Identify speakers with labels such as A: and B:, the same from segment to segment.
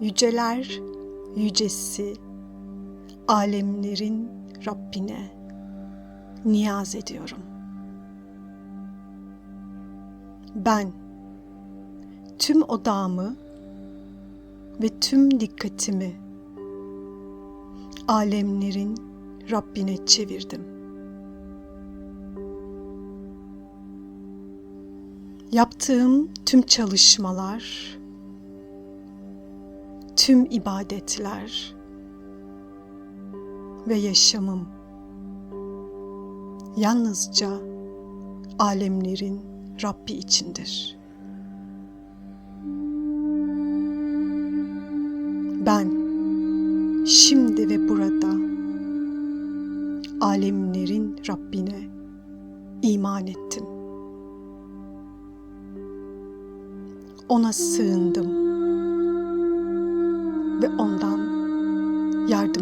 A: Yüceler yücesi, alemlerin Rabbine niyaz ediyorum. Ben tüm odağımı ve tüm dikkatimi alemlerin Rabbine çevirdim. Yaptığım tüm çalışmalar, tüm ibadetler ve yaşamım yalnızca alemlerin Rabbi içindir. Ben şimdi ve burada alemlerin Rabbine iman ettim. Ona sığındım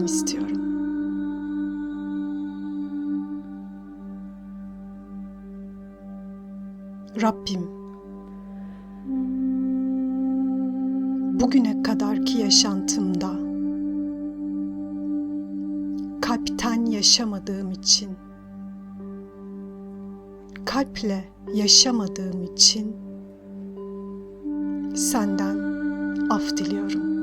A: istiyorum. Rabbim bugüne kadarki yaşantımda kalpten yaşamadığım için kalple yaşamadığım için senden af diliyorum.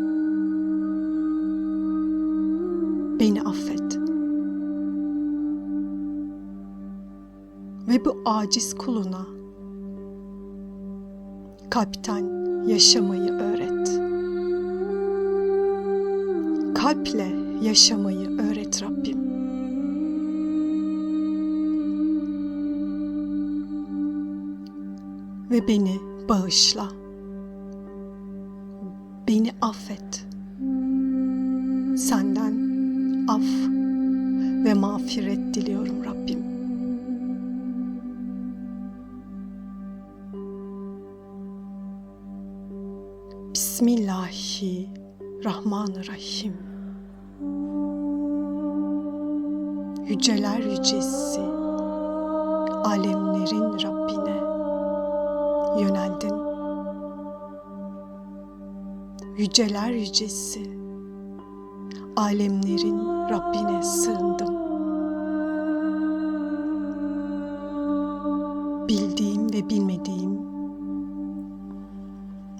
A: Beni affet. Ve bu aciz kuluna kalpten yaşamayı öğret. Kalple yaşamayı öğret Rabbim. Ve beni bağışla. Beni affet. Mağfiret diliyorum Rabbim. Bismillahirrahmanirrahim. Yüceler yücesi, alemlerin Rabbine yöneldim. Yüceler yücesi, alemlerin Rabbine sığındım. Bildiğim ve bilmediğim,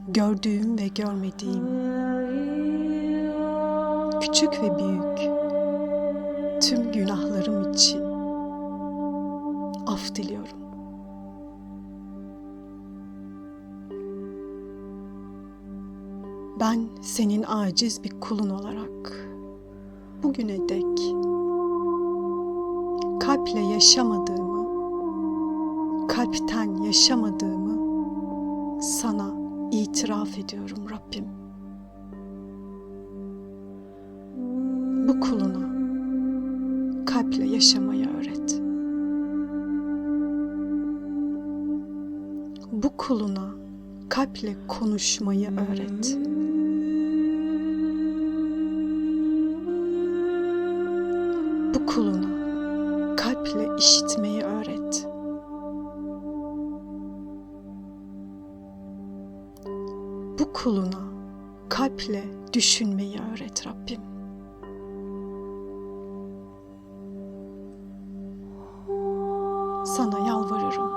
A: gördüğüm ve görmediğim, küçük ve büyük tüm günahlarım için af diliyorum. Ben senin aciz bir kulun olarak bugüne dek kalple yaşamadığımı, kalpten yaşamadığımı sana itiraf ediyorum Rabbim. Bu kuluna kalple yaşamayı öğret. Bu kuluna kalple konuşmayı öğret. Bu kuluna kalple işitmeyi öğret. Kuluna kalple düşünmeyi öğret Rabbim. Sana yalvarırım.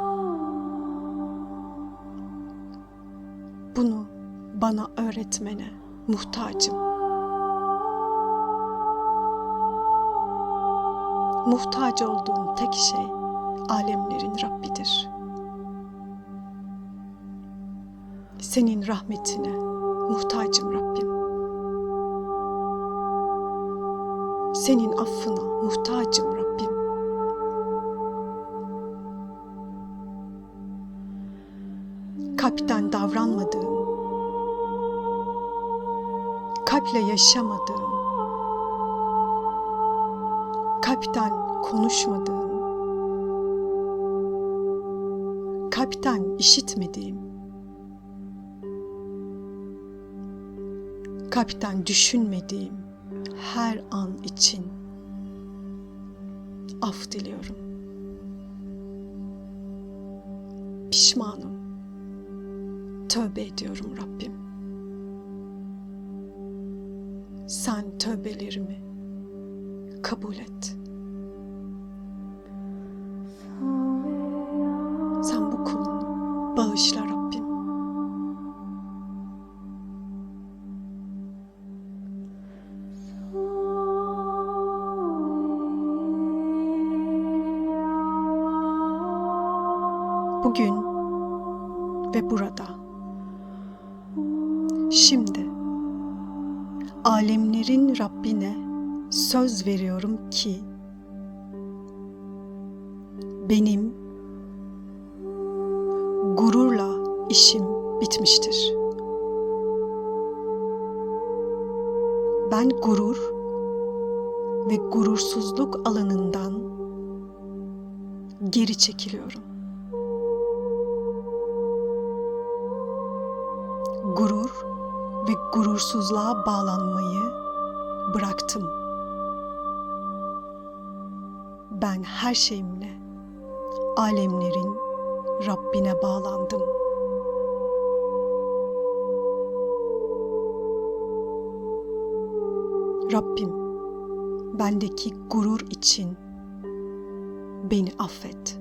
A: Bunu bana öğretmene muhtacım. Muhtaç olduğum tek şey alemlerin Rabbidir. Senin rahmetine muhtacım Rabbim. Senin affına muhtacım Rabbim. Kalpten davranmadığım, kalple yaşamadığım, kalpten konuşmadığım, kalpten işitmediğim, kalpten düşünmediğim her an için af diliyorum. Pişmanım. Tövbe ediyorum Rabbim. sen tövbelerimi kabul et. Sen bu kulunu bağışla söz veriyorum ki benim gururla işim bitmiştir. Ben gurur ve gurursuzluk alanından geri çekiliyorum. Gurur ve gurursuzluğa bağlanmayı bıraktım. Ben her şeyimle alemlerin Rabbine bağlandım. Rabbim, bendeki gurur için beni affet.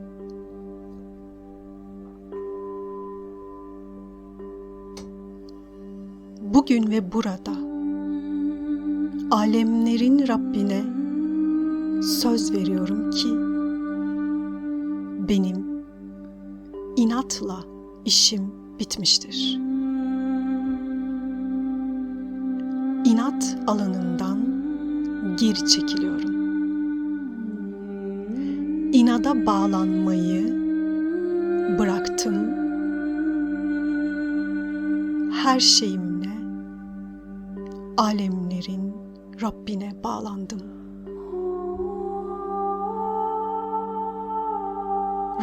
A: Bugün ve burada alemlerin Rabbine söz veriyorum ki benim inatla işim bitmiştir. İnat alanından geri çekiliyorum. İnada bağlanmayı bıraktım. Her şeyimle alemlerin Rabbine bağlandım.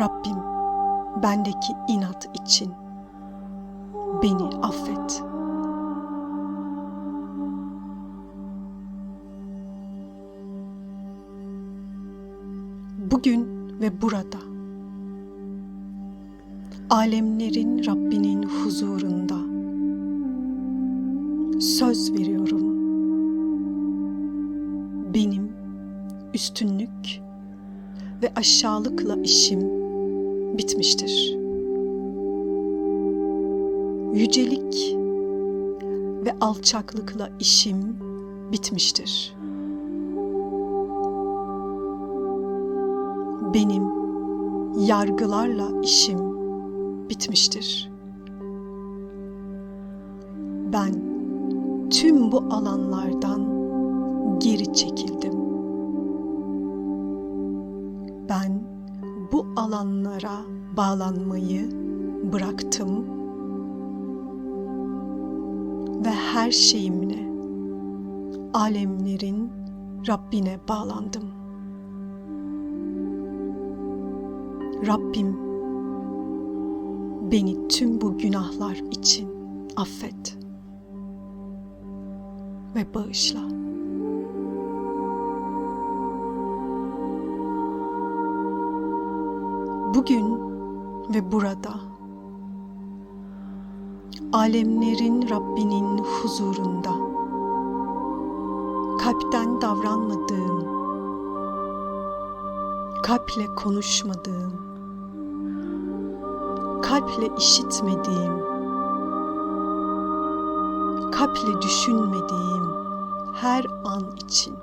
A: Rabbim bendeki inat için beni affet. Bugün ve burada alemlerin Rabbinin huzurunda söz veriyorum. Benim üstünlük ve aşağılıkla işim bitmiştir. Yücelik ve alçaklıkla işim bitmiştir. Benim yargılarla işim bitmiştir. Ben tüm bu alanlardan geri çekildim. Bu alanlara bağlanmayı bıraktım ve her şeyimle alemlerin Rabbine bağlandım. Rabbim beni tüm bu günahlar için affet ve bağışla. Bugün ve burada. Alemlerin Rabbinin huzurunda. Kalpten davranmadığım, kalple konuşmadığım, kalple işitmediğim, kalple düşünmediğim her an için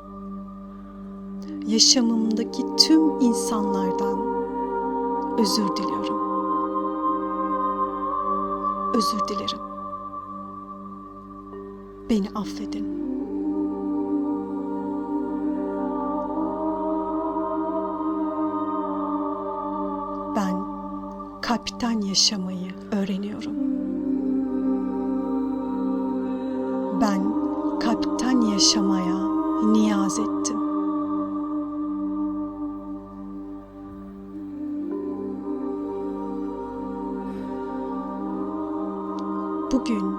A: yaşamımdaki tüm insanlardan özür diliyorum. Özür dilerim. Beni affedin. Ben kalpten yaşamayı öğreniyorum. Ben kalpten yaşamaya niyaz ettim. Bugün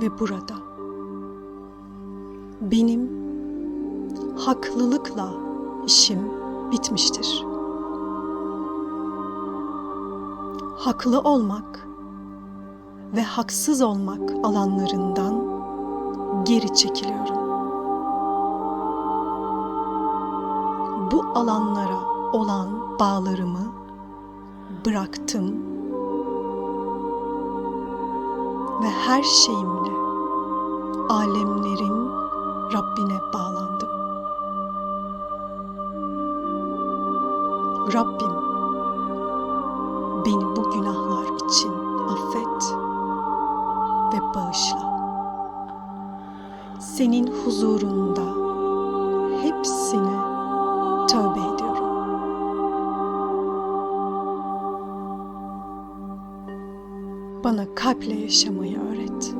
A: ve burada benim haklılıkla işim bitmiştir. Haklı olmak ve haksız olmak alanlarından geri çekiliyorum. Bu alanlara olan bağlarımı bıraktım ve her şeyimle alemlerin Rabbine bağlandım. Rabbim beni bu günahlar için affet ve bağışla. Senin huzurunda hepsine tövbe ediyorum. Bana kalple yaşamayı öğret.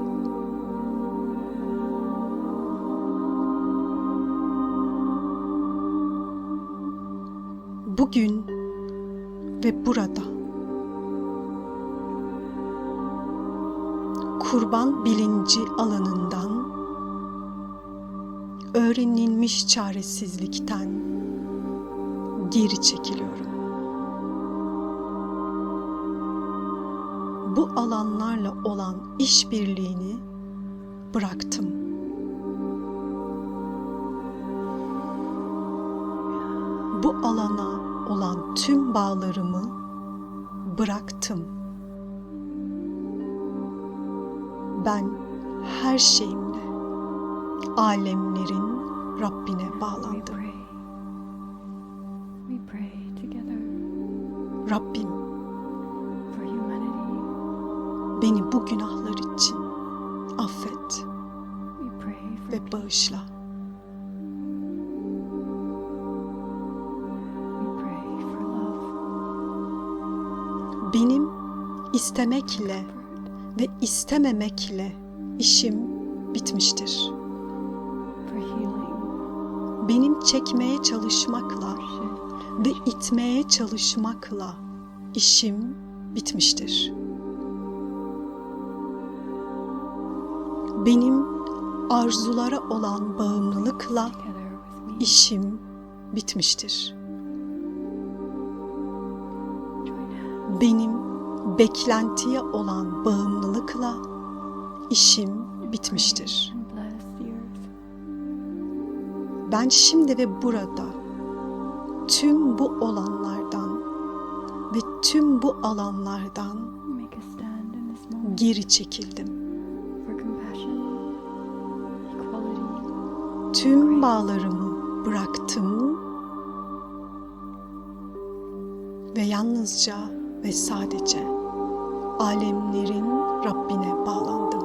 A: Bugün ve burada kurban bilinci alanından öğrenilmiş çaresizlikten geri çekiliyorum. Alanlarla olan işbirliğini bıraktım. Bu alana olan tüm bağlarımı bıraktım. Ben her şeyimle alemlerin Rabbine bağlandım. Rabbim beni bu günahlar için affet ve bağışla. Benim istemekle ve istememekle işim bitmiştir. Benim çekmeye çalışmakla ve itmeye çalışmakla işim bitmiştir. Benim arzulara olan bağımlılıkla işim bitmiştir. Benim beklentiye olan bağımlılıkla işim bitmiştir. Ben şimdi ve burada tüm bu olanlardan ve tüm bu alanlardan geri çekildim. Tüm bağlarımı bıraktım ve yalnızca ve sadece alemlerin Rabbine bağlandım.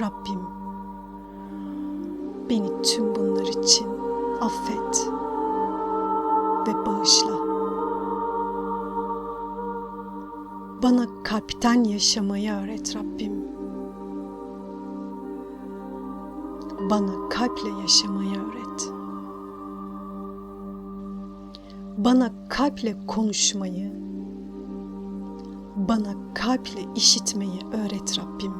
A: Rabbim beni tüm bunlar için affet ve bağışla. Bana kalpten yaşamayı öğret Rabbim. Bana kalple yaşamayı öğret. Bana kalple konuşmayı, bana kalple işitmeyi öğret Rabbim.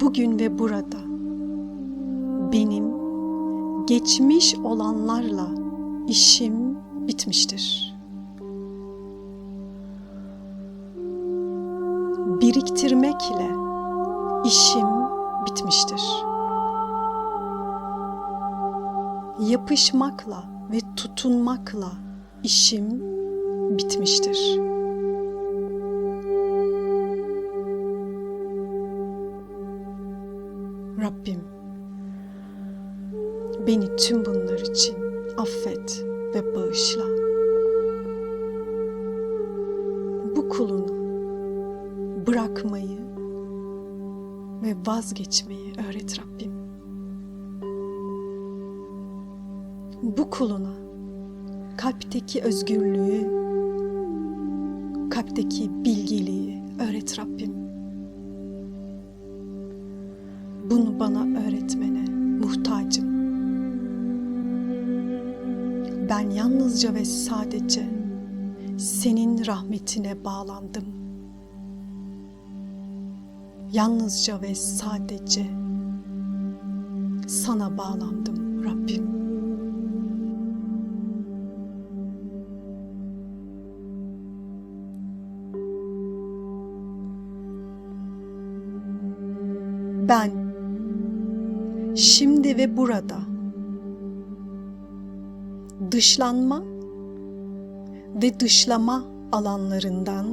A: Bugün ve burada benim geçmiş olanlarla işim bitmiştir. Biriktirmekle işim bitmiştir. Yapışmakla ve tutunmakla işim bitmiştir. Rabbim beni tüm bunlar için affet ve bağışla. Bırakmayı ve vazgeçmeyi öğret Rabbim. Bu kuluna kalpteki özgürlüğü, kalpteki bilgeliği öğret Rabbim. Bunu bana öğretmene muhtacım. Ben yalnızca ve sadece senin rahmetine bağlandım yalnızca ve sadece sana bağlandım Rabbim. Ben şimdi ve burada dışlanma ve dışlama alanlarından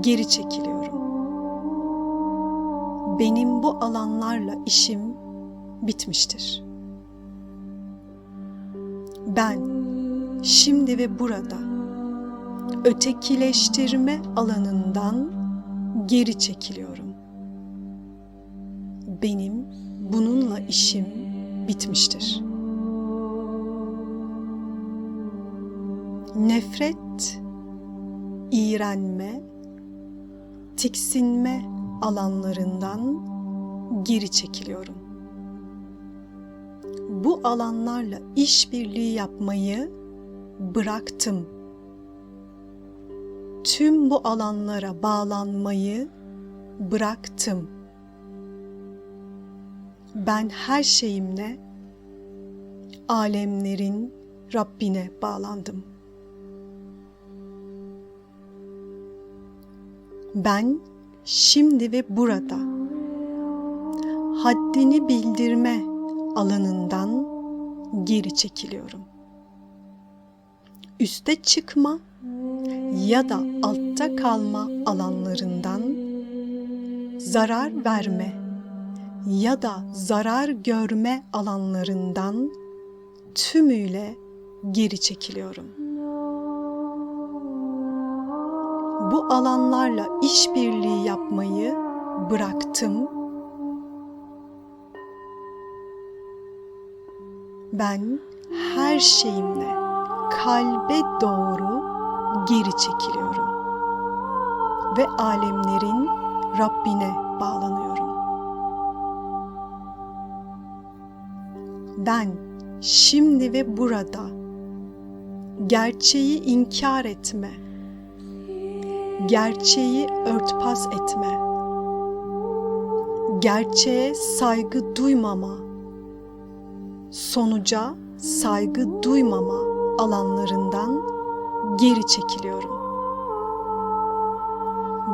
A: geri çekiliyorum. Benim bu alanlarla işim bitmiştir. Ben şimdi ve burada ötekileştirme alanından geri çekiliyorum. Benim bununla işim bitmiştir. Nefret, iğrenme, tiksinme alanlarından geri çekiliyorum. Bu alanlarla işbirliği yapmayı bıraktım. Tüm bu alanlara bağlanmayı bıraktım. Ben her şeyimle alemlerin Rabbine bağlandım. Ben şimdi ve burada haddini bildirme alanından geri çekiliyorum. Üste çıkma ya da altta kalma alanlarından zarar verme ya da zarar görme alanlarından tümüyle geri çekiliyorum. Bu alanlarla işbirliği yapmayı bıraktım. Ben her şeyimle kalbe doğru geri çekiliyorum ve alemlerin Rabbine bağlanıyorum. Ben şimdi ve burada gerçeği inkar etme, gerçeği örtbas etme, gerçeğe saygı duymama, sonuca saygı duymama alanlarından geri çekiliyorum.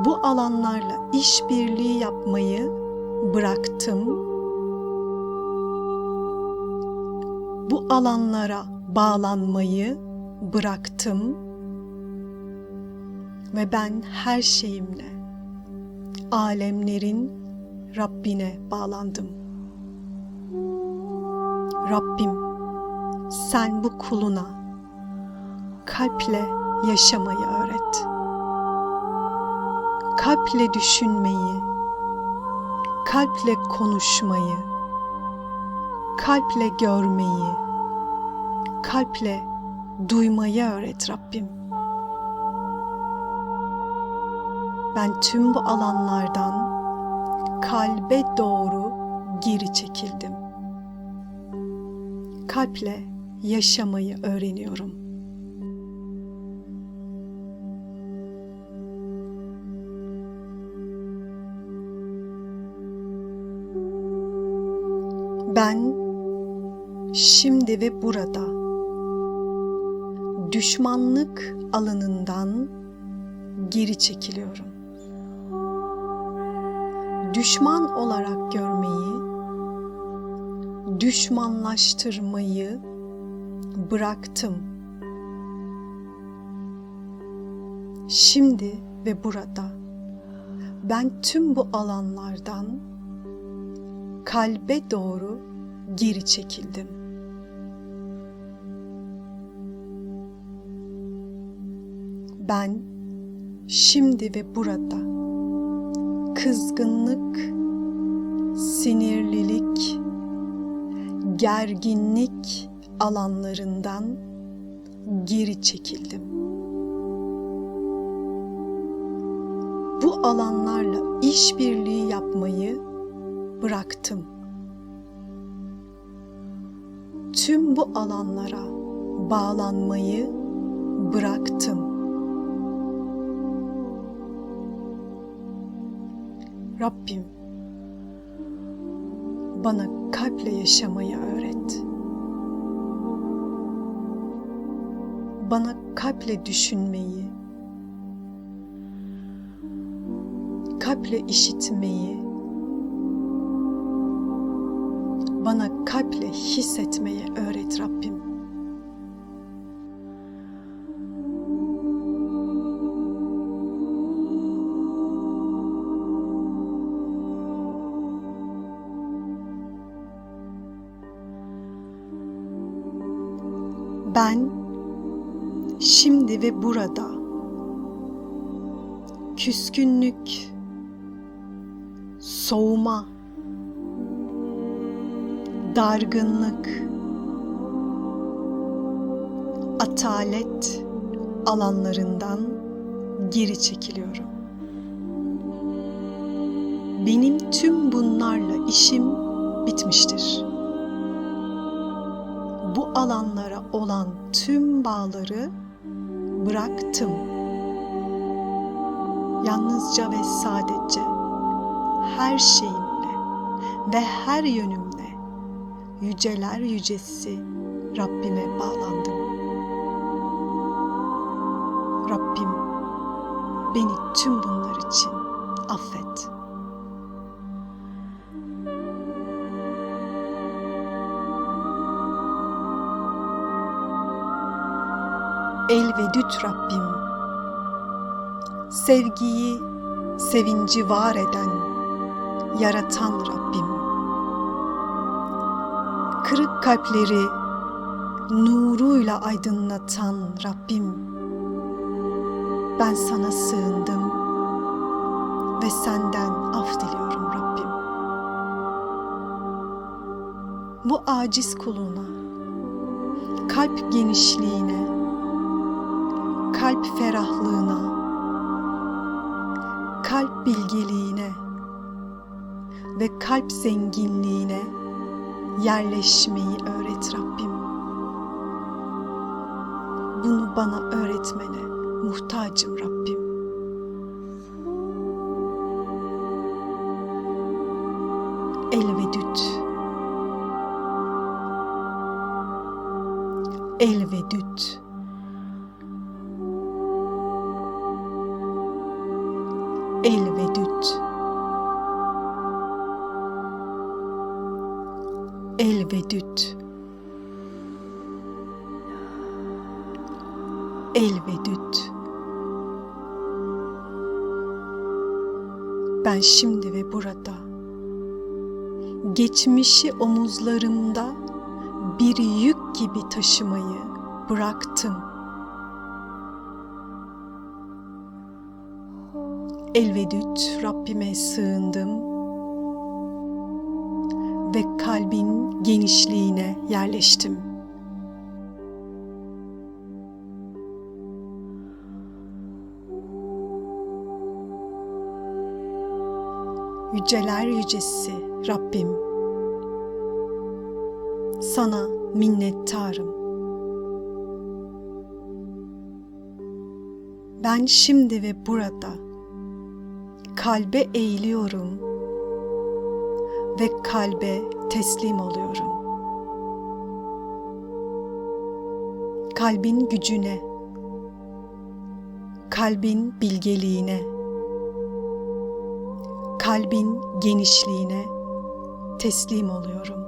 A: Bu alanlarla işbirliği yapmayı bıraktım. Bu alanlara bağlanmayı bıraktım ve ben her şeyimle alemlerin Rabbine bağlandım. Rabbim sen bu kuluna kalple yaşamayı öğret. Kalple düşünmeyi, kalple konuşmayı, kalple görmeyi, kalple duymayı öğret Rabbim. Ben tüm bu alanlardan kalbe doğru geri çekildim. Kalple yaşamayı öğreniyorum. Ben şimdi ve burada düşmanlık alanından geri çekiliyorum. Düşman olarak görmeyi, düşmanlaştırmayı bıraktım. Şimdi ve burada ben tüm bu alanlardan kalbe doğru geri çekildim. Ben şimdi ve burada kızgınlık, sinirlilik, gerginlik alanlarından geri çekildim. Bu alanlarla işbirliği yapmayı bıraktım. Tüm bu alanlara bağlanmayı bıraktım. Rabbim bana kalple yaşamayı öğret. Bana kalple düşünmeyi, kalple işitmeyi, bana kalple hissetmeyi öğret Rabbim. Ben şimdi ve burada küskünlük, soğuma, dargınlık, atalet alanlarından geri çekiliyorum. Benim tüm bunlarla işim bitmiştir. Alanlara olan tüm bağları bıraktım. Yalnızca ve sadece her şeyimle ve her yönümle yüceler yücesi Rabbime bağlandım. Rabbim beni tüm bunlar için affet. Elvedüt Rabbim, sevgiyi, sevinci var eden, yaratan Rabbim. Kırık kalpleri nuruyla aydınlatan Rabbim. Ben sana sığındım ve senden af diliyorum Rabbim. Bu aciz kuluna, kalp genişliğine, kalp ferahlığına, kalp bilgeliğine ve kalp zenginliğine yerleşmeyi öğret Rabbim. Bunu bana öğretmene muhtacım Rabbim. Elvedüt. Elvedüt. Elvedüt. Elvedüt. Elvedüt. Ben şimdi ve burada geçmişi omuzlarımda bir yük gibi taşımayı bıraktım. Elvedüt Rabbime sığındım ve kalbin genişliğine yerleştim. Yüceler yücesi Rabbim, sana minnettarım. Ben şimdi ve burada kalbe eğiliyorum ve kalbe teslim oluyorum. Kalbin gücüne, kalbin bilgeliğine, kalbin genişliğine teslim oluyorum.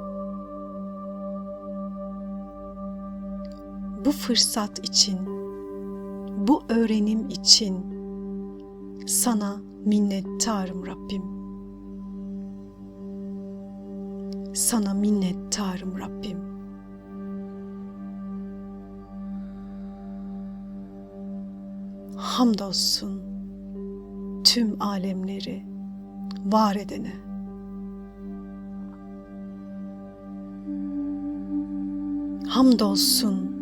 A: Bu fırsat için, bu öğrenim için sana minnettarım Rabbim. Sana minnettarım Rabbim. Hamdolsun tüm alemleri var edene. Hamdolsun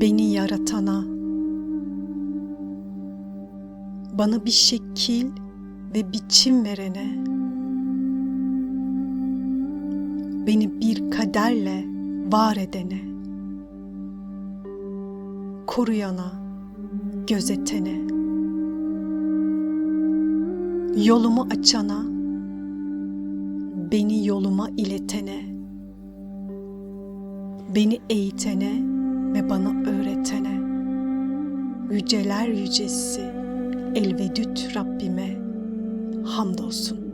A: beni yaratana. Bana bir şekil ve biçim verene. Beni bir kaderle var edene. Koruyana, gözetene. Yolumu açana, beni yoluma iletene, beni eğitene ve bana öğretene, yüceler yücesi Elvedüt Rabbime hamdolsun.